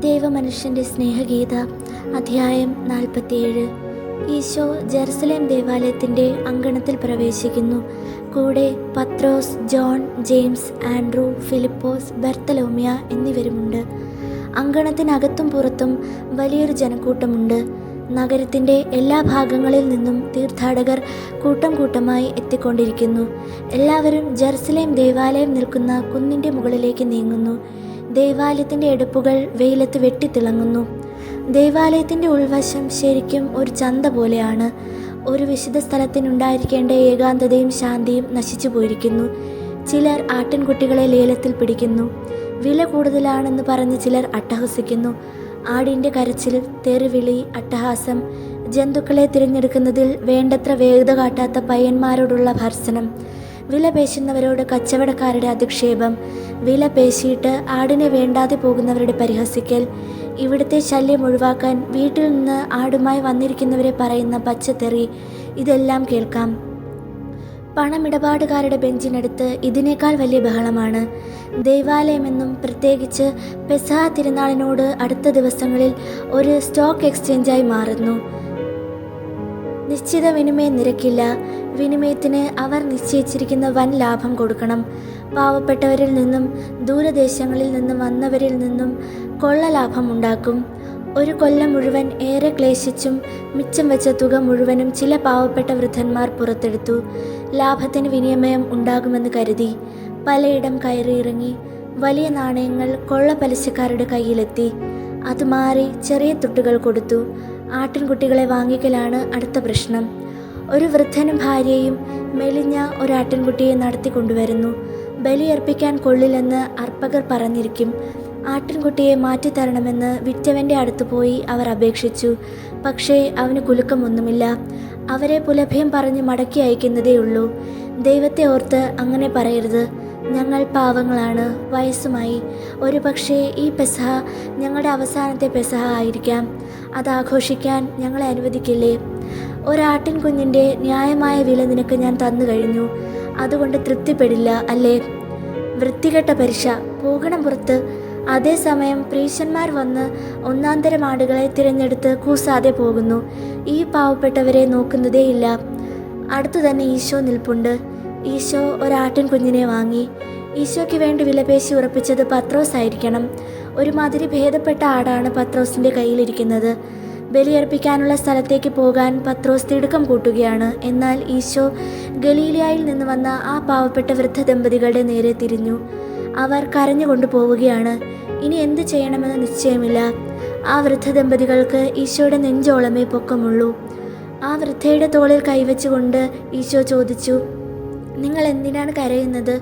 ദൈവമനുഷ്യന്റെ സ്നേഹഗീത അധ്യായം നാൽപ്പത്തിയേഴ്. ഈശോ ജെറുസലേം ദേവാലയത്തിന്റെ അങ്കണത്തിൽ പ്രവേശിക്കുന്നു. കൂടെ Pathros John James Andrew Philipose Bartholomia എന്നിവരുമുണ്ട്. അങ്കണത്തിനകത്തും പുറത്തും വലിയൊരു ജനക്കൂട്ടമുണ്ട്. നഗരത്തിന്റെ എല്ലാ ഭാഗങ്ങളിൽ നിന്നും തീർത്ഥാടകർ കൂട്ടം കൂട്ടമായി എത്തിക്കൊണ്ടിരിക്കുന്നു. എല്ലാവരും ജെറുസലേം ദേവാലയം നിൽക്കുന്ന കുന്നിന്റെ മുകളിലേക്ക് നീങ്ങുന്നു. ദേവാലയത്തിന്റെ എടുപ്പുകൾ വെയിലത്ത് വെട്ടിത്തിളങ്ങുന്നു ദേവാലയത്തിന്റെ ഉൾവശം ശരിക്കും ഒരു ചന്ത പോലെയാണ്. ഒരു വിശുദ്ധ സ്ഥലത്തിനുണ്ടായിരിക്കേണ്ട ഏകാന്തതയും ശാന്തിയും നശിച്ചു പോയിരിക്കുന്നു. ചിലർ ആട്ടിൻകുട്ടികളെ ലേലത്തിൽ പിടിക്കുന്നു. വില കൂടുതലാണെന്ന് പറഞ്ഞ് ചിലർ അട്ടഹസിക്കുന്നു. ആടിന്റെ കരച്ചിൽ തെറിവിളി അട്ടഹാസം ജന്തുക്കളെ തിരഞ്ഞെടുക്കുന്നതിൽ വേണ്ടത്ര വേഗത കാട്ടാത്ത പയ്യന്മാരോടുള്ള ഭർസനം വില പേശുന്നവരോട് കച്ചവടക്കാരുടെ അധിക്ഷേപം വില പേശിയിട്ട് ആടിനെ വേണ്ടാതെ പോകുന്നവരുടെ പരിഹസിക്കൽ ഇവിടുത്തെ ശല്യം ഒഴിവാക്കാൻ വീട്ടിൽ നിന്ന് ആടുമായി വന്നിരിക്കുന്നവരെ പറയുന്ന പച്ചത്തെറി ഇതെല്ലാം കേൾക്കാം. പണമിടപാടുകാരുടെ ബെഞ്ചിനടുത്ത് ഇതിനേക്കാൾ വലിയ ബഹളമാണ്. ദൈവാലയമെന്നും പ്രത്യേകിച്ച് പെസഹ തിരുനാളിനോട് അടുത്ത ദിവസങ്ങളിൽ ഒരു സ്റ്റോക്ക് എക്സ്ചേഞ്ചായി മാറുന്നു. നിശ്ചിത വിനിമയ നിരക്കില്ല. വിനിമയത്തിന് അവർ നിശ്ചയിച്ചിരിക്കുന്ന വൻ ലാഭം കൊടുക്കണം. പാവപ്പെട്ടവരിൽ നിന്നും ദൂരദേശങ്ങളിൽ നിന്നും വന്നവരിൽ നിന്നും കൊള്ള ലാഭം ഉണ്ടാക്കും. ഒരു കൊല്ലം മുഴുവൻ ഏറെ ക്ലേശിച്ചും മിച്ചം വെച്ച തുക മുഴുവനും ചില പാവപ്പെട്ട വൃദ്ധന്മാർ പുറത്തെടുത്തു. ലാഭത്തിന് വിനിമയം ഉണ്ടാകുമെന്ന് കരുതി പലയിടം കയറിയിറങ്ങി വലിയ നാണയങ്ങൾ കൊള്ള പലിശക്കാരുടെ കയ്യിലെത്തി. അത് മാറി ചെറിയ തുട്ടുകൾ കൊടുത്തു. ആട്ടിൻകുട്ടികളെ വാങ്ങിക്കലാണ് അടുത്ത പ്രശ്നം. ഒരു വൃദ്ധനും ഭാര്യയും മെലിഞ്ഞ ഒരു ആട്ടിൻകുട്ടിയെ നടത്തിക്കൊണ്ടുവരുന്നു. ബലിയർപ്പിക്കാൻ കൊള്ളില്ലെന്ന് അർപ്പകർ പറഞ്ഞിരിക്കും. ആട്ടിൻകുട്ടിയെ മാറ്റിത്തരണമെന്ന് വിറ്റവന്റെ അടുത്ത് പോയി അവർ അപേക്ഷിച്ചു. പക്ഷേ അവന് കുലുക്കമൊന്നുമില്ല. അവരെ പുലഭ്യം പറഞ്ഞ് മടക്കി അയക്കുന്നതേയുള്ളൂ. ദൈവത്തെ ഓർത്ത് അങ്ങനെ പറയരുത്. ഞങ്ങൾ പാവങ്ങളാണ് വയസ്സുമായി. ഒരു പക്ഷേ ഈ പെസഹ ഞങ്ങളുടെ അവസാനത്തെ പെസഹ ആയിരിക്കാം. അത് ആഘോഷിക്കാൻ ഞങ്ങളെ അനുവദിക്കില്ലേ? ഒരാട്ടിൻ കുഞ്ഞിന്റെ ന്യായമായ വില നിനക്ക് ഞാൻ തന്നു കഴിഞ്ഞു. അതുകൊണ്ട് തൃപ്തിപ്പെടില്ല അല്ലേ? വൃത്തികെട്ട പരിശ പോകണം പുറത്ത്. അതേസമയം പ്രീശന്മാർ വന്ന് ഒന്നാന്തരം ആടുകളെ തിരഞ്ഞെടുത്ത് കൂസാതെ പോകുന്നു. ഈ പാവപ്പെട്ടവരെ നോക്കുന്നതേയില്ല. അടുത്തു തന്നെ ഈശോ നിൽപ്പുണ്ട്. ഈശോ ഒരാട്ടിൻ കുഞ്ഞിനെ വാങ്ങി. ഈശോയ്ക്ക് വേണ്ടി വിലപേശി ഉറപ്പിച്ചത് പത്രോസ് ആയിരിക്കണം. ഒരുമാതിരി ഭേദപ്പെട്ട ആടാണ് പത്രോസിന്റെ കയ്യിലിരിക്കുന്നത്. ബലിയർപ്പിക്കാനുള്ള സ്ഥലത്തേക്ക് പോകാൻ പത്രോസ് തിടുക്കം കൂട്ടുകയാണ്. എന്നാൽ ഈശോ ഗലീലിയായിൽ നിന്ന് വന്ന ആ പാവപ്പെട്ട വൃദ്ധ ദമ്പതികളുടെ നേരെ തിരിഞ്ഞു. അവർ കരഞ്ഞുകൊണ്ട് പോവുകയാണ് ഇനി എന്ത് ചെയ്യണമെന്ന് നിശ്ചയമില്ല. ആ വൃദ്ധ ദമ്പതികൾക്ക് ഈശോയുടെ നെഞ്ചോളമേ പൊക്കമുള്ളൂ. ആ വൃദ്ധയുടെ തോളിൽ കൈവച്ചുകൊണ്ട് ഈശോ ചോദിച്ചു നിങ്ങൾ എന്തിനാണ് കരയുന്നത്?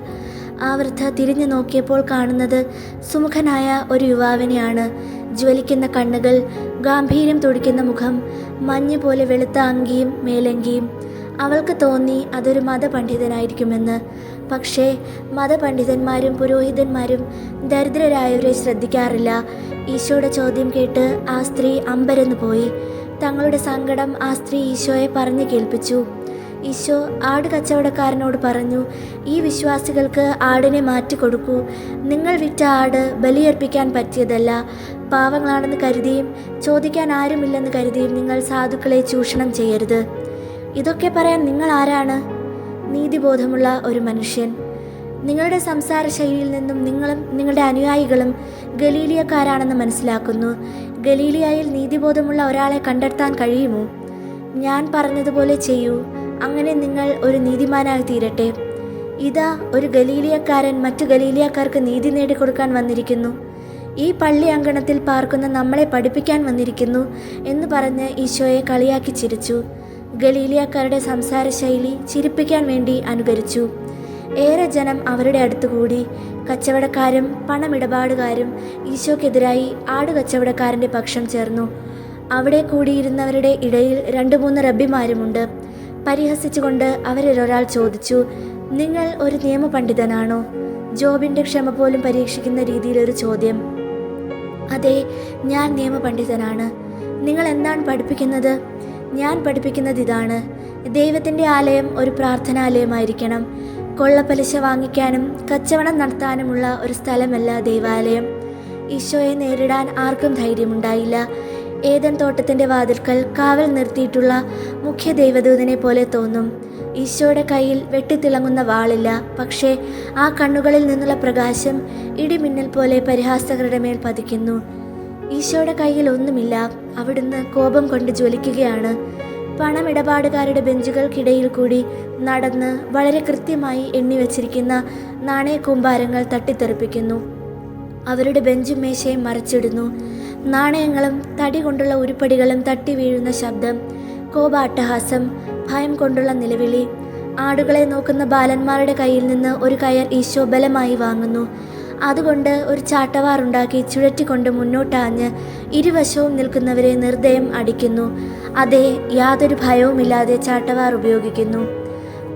ആ വൃദ്ധ തിരിഞ്ഞു നോക്കിയപ്പോൾ കാണുന്നത് സുമുഖനായ ഒരു യുവാവിനെയാണ്. ജ്വലിക്കുന്ന കണ്ണുകൾ ഗാംഭീര്യം തുടിക്കുന്ന മുഖം മഞ്ഞ് പോലെ വെളുത്ത അങ്കിയും മേലങ്കിയും. അവൾക്ക് തോന്നി അതൊരു മതപണ്ഡിതനായിരിക്കുമെന്ന്. പക്ഷേ മതപണ്ഡിതന്മാരും പുരോഹിതന്മാരും ദരിദ്രരായവരെ ശ്രദ്ധിക്കാറില്ല. ഈശോയുടെ ചോദ്യം കേട്ട് ആ സ്ത്രീ അമ്പരന്നു പോയി തങ്ങളുടെ സങ്കടം ആ സ്ത്രീ ഈശോയെ പറഞ്ഞു കേൾപ്പിച്ചു. ഈശോ ആട് കച്ചവടക്കാരനോട് പറഞ്ഞു ഈ വിശ്വാസികൾക്ക് ആടിനെ മാറ്റിക്കൊടുക്കൂ നിങ്ങൾ വിറ്റ ആട് ബലിയർപ്പിക്കാൻ പറ്റിയതല്ല. പാവങ്ങളാണെന്ന് കരുതിയും ചോദിക്കാൻ ആരുമില്ലെന്ന് കരുതിയും നിങ്ങൾ സാധുക്കളെ ചൂഷണം ചെയ്യരുത്. ഇതൊക്കെ പറയാൻ നിങ്ങൾ ആരാണ്? നീതിബോധമുള്ള ഒരു മനുഷ്യൻ. നിങ്ങളുടെ സംസാര ശൈലിയിൽ നിന്നും നിങ്ങളും നിങ്ങളുടെ അനുയായികളും ഗലീലിയക്കാരാണെന്ന് മനസ്സിലാക്കുന്നു. ഗലീലിയായിൽ നീതിബോധമുള്ള ഒരാളെ കണ്ടെത്താൻ കഴിയുമോ? ഞാൻ പറഞ്ഞതുപോലെ ചെയ്യൂ. അങ്ങനെ നിങ്ങൾ ഒരു നീതിമാനായി തീരട്ടെ. ഇതാ ഒരു ഗലീലിയക്കാരൻ മറ്റു ഗലീലിയക്കാർക്ക് നീതി നേടിക്കൊടുക്കാൻ വന്നിരിക്കുന്നു. ഈ പള്ളി അങ്കണത്തിൽ പാർക്കുന്ന നമ്മളെ പഠിപ്പിക്കാൻ വന്നിരിക്കുന്നു എന്ന് പറഞ്ഞ് ഈശോയെ കളിയാക്കി ചിരിച്ചു. ഗലീലിയക്കാരുടെ സംസാരശൈലി ചിരിപ്പിക്കാൻ വേണ്ടി അനുകരിച്ചു. ഏറെ ജനം അവരുടെ അടുത്തുകൂടി. കച്ചവടക്കാരും പണമിടപാടുകാരും ഈശോക്കെതിരായി ആട് കച്ചവടക്കാരന്റെ പക്ഷം ചേർന്നു. അവിടെ കൂടിയിരുന്നവരുടെ ഇടയിൽ രണ്ടു മൂന്ന് റബ്ബിമാരുമുണ്ട്. പരിഹസിച്ചുകൊണ്ട് അവരിൽ ഒരാൾ ചോദിച്ചു നിങ്ങൾ ഒരു നിയമപണ്ഡിതനാണോ? ജോബിന്റെ ക്ഷമ പോലും പരീക്ഷിക്കുന്ന രീതിയിലൊരു ചോദ്യം. അതെ ഞാൻ നിയമപണ്ഡിതനാണ്. നിങ്ങൾ എന്താണ് പഠിപ്പിക്കുന്നത്? ഞാൻ പഠിപ്പിക്കുന്നത് ഇതാണ്. ദൈവത്തിന്റെ ആലയം ഒരു പ്രാർത്ഥനാലയമായിരിക്കണം. കൊള്ളപ്പലിശ വാങ്ങിക്കാനും കച്ചവടം നടത്താനുമുള്ള ഒരു സ്ഥലമല്ല ദൈവാലയം. ഈശോയെ നേരിടാൻ ആർക്കും ധൈര്യമുണ്ടായില്ല. ഏതൻ തോട്ടത്തിന്റെ വാതിൽക്കൽ കാവൽ നിർത്തിയിട്ടുള്ള മുഖ്യ ദൈവദൂതനെ പോലെ തോന്നും. ഈശോയുടെ കയ്യിൽ വെട്ടിത്തിളങ്ങുന്ന വാളില്ല. പക്ഷേ ആ കണ്ണുകളിൽ നിന്നുള്ള പ്രകാശം ഇടിമിന്നൽ പോലെ പരിഹാസകരുടെ മേൽ പതിക്കുന്നു. ഈശോയുടെ കയ്യിൽ ഒന്നുമില്ല. അവിടുന്ന് കോപം കൊണ്ട് ജ്വലിക്കുകയാണ്. പണമിടപാടുകാരുടെ ബെഞ്ചുകൾക്കിടയിൽ കൂടി നടന്ന് വളരെ കൃത്യമായി എണ്ണി വച്ചിരിക്കുന്ന നാണയ കൂമ്പാരങ്ങൾ തട്ടിത്തെറിപ്പിക്കുന്നു. അവരുടെ ബെഞ്ചും മേശയും മറിച്ചിടുന്നു. നാണയങ്ങളും തടി കൊണ്ടുള്ള ഉരുപ്പടികളും തട്ടി വീഴുന്ന ശബ്ദം കോപാട്ടഹാസം ഭയം കൊണ്ടുള്ള നിലവിളി. ആടുകളെ നോക്കുന്ന ബാലന്മാരുടെ കയ്യിൽ നിന്ന് ഒരു കയർ ഈശോ ബലമായി വാങ്ങുന്നു. അതുകൊണ്ട് ഒരു ചാട്ടവാറുണ്ടാക്കി ചുഴറ്റിക്കൊണ്ട് മുന്നോട്ടാഞ്ഞ് ഇരുവശവും നിൽക്കുന്നവരെ നിർദ്ദയം അടിക്കുന്നു. അതേ യാതൊരു ഭയവുമില്ലാതെ ചാട്ടവാർ ഉപയോഗിക്കുന്നു.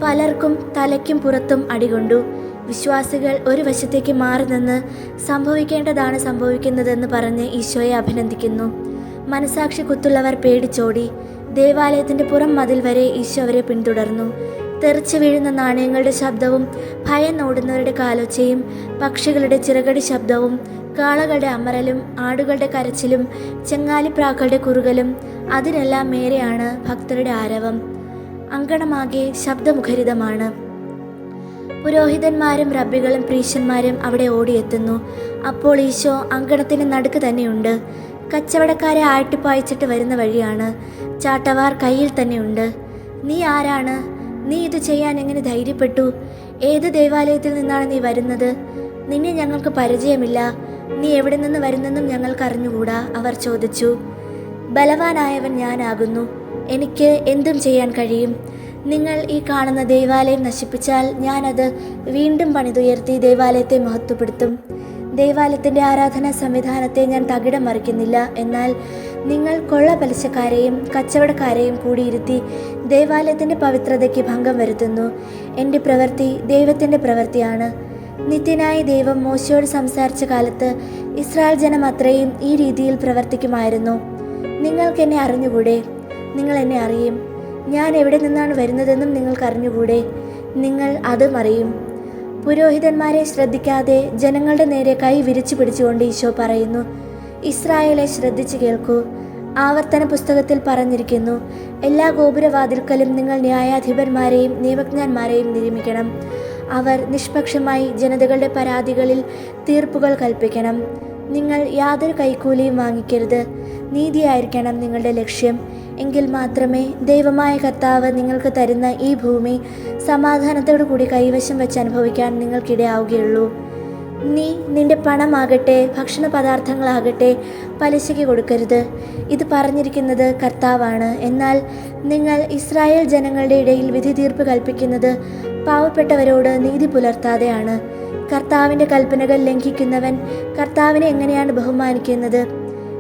പലർക്കും തലയ്ക്കും പുറത്തും അടികൊണ്ടു. വിശ്വാസികൾ ഒരു വശത്തേക്ക് മാറി നിന്ന് സംഭവിക്കേണ്ടതാണ് സംഭവിക്കുന്നതെന്ന് പറഞ്ഞ് ഈശോയെ അഭിനന്ദിക്കുന്നു. മനസാക്ഷി കുത്തുള്ളവർ പേടിച്ചോടി ദേവാലയത്തിന്റെ പുറം മതിൽ വരെ ഈശോ അവരെ പിന്തുടർന്നു. തെറിച്ചു വീഴുന്ന നാണയങ്ങളുടെ ശബ്ദവും ഭയം ഓടുന്നവരുടെ കാലൊച്ചയും പക്ഷികളുടെ ചിറകടി ശബ്ദവും കാളകളുടെ അമരലും ആടുകളുടെ കരച്ചിലും ചെങ്ങാലിപ്രാക്കളുടെ കുറുകലും അതിനെല്ലാം മേരെയാണ് ഭക്തരുടെ ആരവം. അങ്കണമാകെ ശബ്ദമുഖരിതമാണ്. പുരോഹിതന്മാരും റബ്ബികളും പ്രീശന്മാരും അവിടെ ഓടിയെത്തുന്നു. അപ്പോൾ ഈശോ അങ്കണത്തിന് നടുക്ക് തന്നെയുണ്ട്. കച്ചവടക്കാരെ ആട്ടിപ്പായിച്ചിട്ട് വരുന്ന വഴിയാണ്. ചാട്ടവാർ കയ്യിൽ തന്നെയുണ്ട്. നീ ആരാണ്? നീ ഇത് ചെയ്യാൻ എങ്ങനെ ധൈര്യപ്പെട്ടു? ഏത് ദേവാലയത്തിൽ നിന്നാണ് നീ വരുന്നത്? നിന്നെ ഞങ്ങൾക്ക് പരിചയമില്ല. നീ എവിടെ നിന്ന് വരുന്നെന്നും ഞങ്ങൾക്ക് അറിഞ്ഞുകൂടാ അവർ ചോദിച്ചു. ബലവാനായവൻ ഞാനാകുന്നു. എനിക്ക് എന്തും ചെയ്യാൻ കഴിയും. നിങ്ങൾ ഈ കാണുന്ന ദേവാലയം നശിപ്പിച്ചാൽ ഞാനത് വീണ്ടും പണിതുയർത്തി ദേവാലയത്തെ മഹത്വപ്പെടുത്തും. ദേവാലയത്തിന്റെ ആരാധനാ സംവിധാനത്തെ ഞാൻ തകിടം മറിക്കുന്നില്ല. എന്നാൽ നിങ്ങൾ കൊള്ള പലിശക്കാരെയും കച്ചവടക്കാരെയും കൂടിയിരുത്തി ദേവാലയത്തിന്റെ പവിത്രതയ്ക്ക് ഭംഗം വരുത്തുന്നു. എന്റെ പ്രവൃത്തി ദൈവത്തിന്റെ പ്രവൃത്തിയാണ്. നിത്യനായ ദൈവം മോശയോട് സംസാരിച്ച കാലത്ത് ഇസ്രായേൽ ജനം അത്രയും ഈ രീതിയിൽ പ്രവർത്തിക്കുമായിരുന്നു. നിങ്ങൾക്കെന്നെ അറിഞ്ഞുകൂടെ? നിങ്ങൾ എന്നെ അറിയും. ഞാൻ എവിടെ നിന്നാണ് വരുന്നതെന്നും നിങ്ങൾക്ക് അറിഞ്ഞുകൂടെ നിങ്ങൾ അതും അറിയും പുരോഹിതന്മാരെ ശ്രദ്ധിക്കാതെ ജനങ്ങളുടെ നേരെ കൈ വിരിച്ചു പിടിച്ചുകൊണ്ട് ഈശോ പറയുന്നു ഇസ്രായേലെ ശ്രദ്ധിച്ചു കേൾക്കൂ. ആവർത്തന പുസ്തകത്തിൽ പറഞ്ഞിരിക്കുന്നു എല്ലാ ഗോപുരവാതിൽക്കലും നിങ്ങൾ ന്യായാധിപന്മാരെയും നിയമജ്ഞന്മാരെയും നിയമിക്കണം. അവർ നിഷ്പക്ഷമായി ജനതകളുടെ പരാതികളിൽ തീർപ്പുകൾ കൽപ്പിക്കണം. നിങ്ങൾ യാതൊരു കൈക്കൂലിയും വാങ്ങിക്കരുത്. നീതിയായിരിക്കണം നിങ്ങളുടെ ലക്ഷ്യം. എങ്കിൽ മാത്രമേ ദൈവമായ കർത്താവ് നിങ്ങൾക്ക് തരുന്ന ഈ ഭൂമി സമാധാനത്തോടു കൂടി കൈവശം വെച്ച് അനുഭവിക്കാൻ നിങ്ങൾക്കിടയാവുകയുള്ളൂ. നീ നിന്റെ പണമാകട്ടെ ഭക്ഷണ പദാർത്ഥങ്ങളാകട്ടെ പലിശയ്ക്ക് കൊടുക്കരുത്. ഇത് പറഞ്ഞിരിക്കുന്നത് കർത്താവാണ്. എന്നാൽ നിങ്ങൾ ഇസ്രായേൽ ജനങ്ങളുടെ ഇടയിൽ വിധി തീർപ്പ് കൽപ്പിക്കുന്നത് പാവപ്പെട്ടവരോട് നീതി പുലർത്താതെയാണ്. കർത്താവിന്റെ കൽപ്പനകൾ ലംഘിക്കുന്നവൻ കർത്താവിനെ എങ്ങനെയാണ് ബഹുമാനിക്കുന്നത്?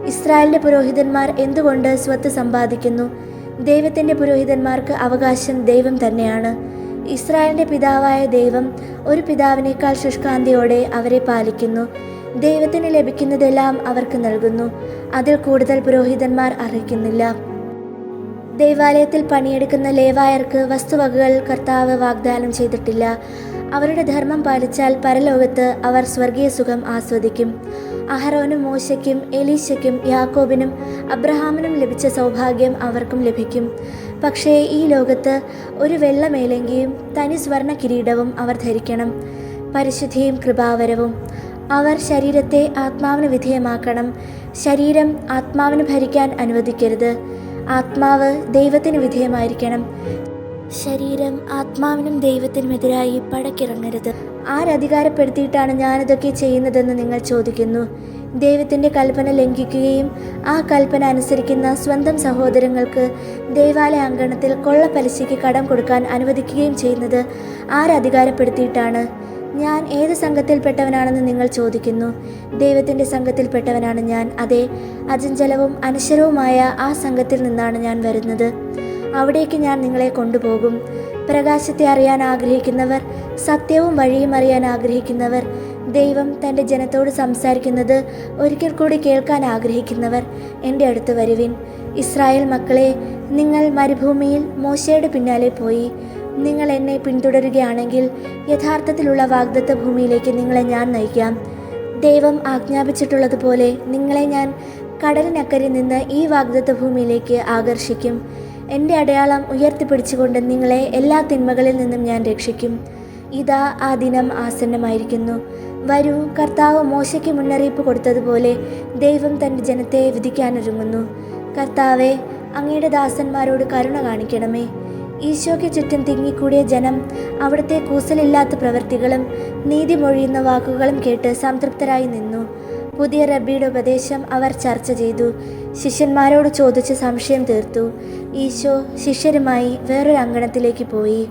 ഇസ്രായേലിന്റെ പുരോഹിതന്മാർ എന്തുകൊണ്ട് സ്വത്ത് സമ്പാദിക്കുന്നു? ദൈവത്തിന്റെ പുരോഹിതന്മാർക്ക് അവകാശം ദൈവം തന്നെയാണ്. ഇസ്രായേലിന്റെ പിതാവായ ദൈവം ഒരു പിതാവിനേക്കാൾ ശുഷ്കാന്തിയോടെ അവരെ പാലിക്കുന്നു. ദൈവത്തിന് ലഭിക്കുന്നതെല്ലാം അവർക്ക് നൽകുന്നു. അതിൽ കൂടുതൽ പുരോഹിതന്മാർ അർഹിക്കുന്നില്ല. ദൈവാലയത്തിൽ പണിയെടുക്കുന്ന ലേവായർക്ക് വസ്തുവകകൾ കർത്താവ് വാഗ്ദാനം ചെയ്തിട്ടില്ല. അവരുടെ ധർമ്മം പാലിച്ചാൽ പരലോകത്ത് അവർ സ്വർഗീയ സുഖം ആസ്വദിക്കും. അഹറോനും മോശയ്ക്കും എലീശയ്ക്കും യാക്കോബിനും അബ്രഹാമിനും ലഭിച്ച സൗഭാഗ്യം അവർക്കും ലഭിക്കും. പക്ഷേ ഈ ലോകത്ത് ഒരു വെള്ളമേലങ്കിയും തനി സ്വർണ കിരീടവും അവർ ധരിക്കണം. പരിശുദ്ധിയും കൃപാവരവും. അവർ ശരീരത്തെ ആത്മാവിന് വിധേയമാക്കണം. ശരീരം ആത്മാവിന് ഭരിക്കാൻ അനുവദിക്കരുത്. ആത്മാവ് ദൈവത്തിന് വിധേയമായിരിക്കണം. ശരീരം ആത്മാവിനും ദൈവത്തിനുമെതിരായി പടക്കിറങ്ങരുത്. ആരധികാരപ്പെടുത്തിയിട്ടാണ് ഞാനിതൊക്കെ ചെയ്യുന്നതെന്ന് നിങ്ങൾ ചോദിക്കുന്നു. ദൈവത്തിന്റെ കൽപ്പന ലംഘിക്കുകയും ആ കൽപ്പന അനുസരിക്കുന്ന സ്വന്തം സഹോദരങ്ങൾക്ക് ദേവാലയ അങ്കണത്തിൽ കൊള്ളപ്പലിശയ്ക്ക് കടം കൊടുക്കാൻ അനുവദിക്കുകയും ചെയ്യുന്നത് ആരധികാരപ്പെടുത്തിയിട്ടാണ് ഞാൻ ഏത് സംഘത്തിൽപ്പെട്ടവനാണെന്ന് നിങ്ങൾ ചോദിക്കുന്നു. ദൈവത്തിന്റെ സംഘത്തിൽപ്പെട്ടവനാണ് ഞാൻ. അതെ അജഞ്ചലവും അനശ്വരവുമായ ആ സംഘത്തിൽ നിന്നാണ് ഞാൻ വരുന്നത്. അവിടേക്ക് ഞാൻ നിങ്ങളെ കൊണ്ടുപോകും. പ്രകാശത്തെ അറിയാൻ ആഗ്രഹിക്കുന്നവർ സത്യവും വഴിയും അറിയാൻ ആഗ്രഹിക്കുന്നവർ ദൈവം തന്റെ ജനത്തോട് സംസാരിക്കുന്നത് ഒരിക്കൽ കൂടി കേൾക്കാൻ ആഗ്രഹിക്കുന്നവർ എന്റെ അടുത്ത് വരുവിൻ. ഇസ്രായേൽ മക്കളെ നിങ്ങൾ മരുഭൂമിയിൽ മോശയുടെ പിന്നാലെ പോയി. നിങ്ങൾ എന്നെ പിന്തുടരുകയാണെങ്കിൽ യഥാർത്ഥത്തിലുള്ള വാഗ്ദത്ത ഭൂമിയിലേക്ക് നിങ്ങളെ ഞാൻ നയിക്കാം. ദൈവം ആജ്ഞാപിച്ചിട്ടുള്ളതുപോലെ നിങ്ങളെ ഞാൻ കടലിനക്കരെ നിന്ന് ഈ വാഗ്ദത്ത ഭൂമിയിലേക്ക് ആകർഷിക്കും. എന്റെ അടയാളം ഉയർത്തിപ്പിടിച്ചുകൊണ്ട് നിങ്ങളെ എല്ലാ തിന്മകളിൽ നിന്നും ഞാൻ രക്ഷിക്കും. ഇതാ ആ ദിനം ആസന്നമായിരിക്കുന്നു. വരൂ. കർത്താവ് മോശയ്ക്ക് മുന്നറിയിപ്പ് കൊടുത്തതുപോലെ ദൈവം തന്റെ ജനത്തെ വിധിക്കാനൊരുങ്ങുന്നു. കർത്താവെ അങ്ങയുടെ ദാസന്മാരോട് കരുണ കാണിക്കണമേ. ഈശോയ്ക്ക് ചുറ്റും തിങ്ങിക്കൂടിയ ജനം അവിടുത്തെ കൂസലില്ലാത്ത പ്രവൃത്തികളും നീതി മൊഴിയുന്ന വാക്കുകളും കേട്ട് സംതൃപ്തരായി നിന്നു. പുതിയ റബ്ബിയുടെ ഉപദേശം അവർ ചർച്ച ചെയ്തു. ശിഷ്യന്മാരോട് ചോദിച്ച് സംശയം തീർത്തു. ഈശോ ശിഷ്യരുമായി വേറൊരു അങ്കണത്തിലേക്ക് പോയി.